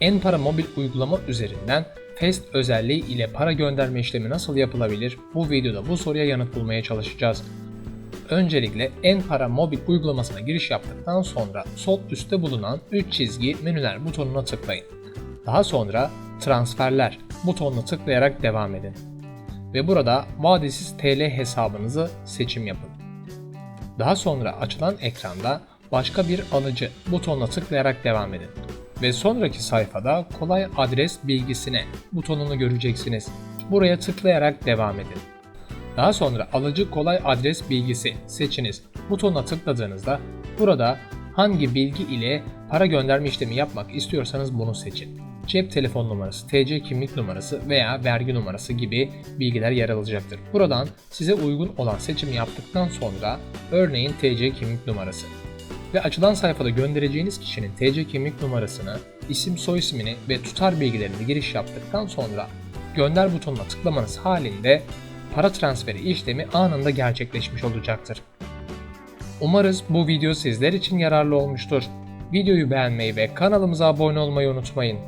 Enpara mobil uygulama üzerinden Fest özelliği ile para gönderme işlemi nasıl yapılabilir? Bu videoda bu soruya yanıt bulmaya çalışacağız. Öncelikle Enpara mobil uygulamasına giriş yaptıktan sonra sol üstte bulunan 3 çizgi menüler butonuna tıklayın. Daha sonra transferler butonuna tıklayarak devam edin. Ve burada vadesiz TL hesabınızı seçim yapın. Daha sonra açılan ekranda başka bir alıcı butonuna tıklayarak devam edin. Ve sonraki sayfada kolay adres bilgisine butonunu göreceksiniz. Buraya tıklayarak devam edin. Daha sonra alıcı kolay adres bilgisi seçiniz. Butonuna tıkladığınızda burada hangi bilgi ile para gönderme işlemi yapmak istiyorsanız bunu seçin. Cep telefon numarası, TC kimlik numarası veya vergi numarası gibi bilgiler yer alacaktır. Buradan size uygun olan seçimi yaptıktan sonra örneğin TC kimlik numarası ve açılan sayfada göndereceğiniz kişinin TC kimlik numarasını, isim soy ismini ve tutar bilgilerini giriş yaptıktan sonra gönder butonuna tıklamanız halinde para transferi işlemi anında gerçekleşmiş olacaktır. Umarız bu video sizler için yararlı olmuştur. Videoyu beğenmeyi ve kanalımıza abone olmayı unutmayın.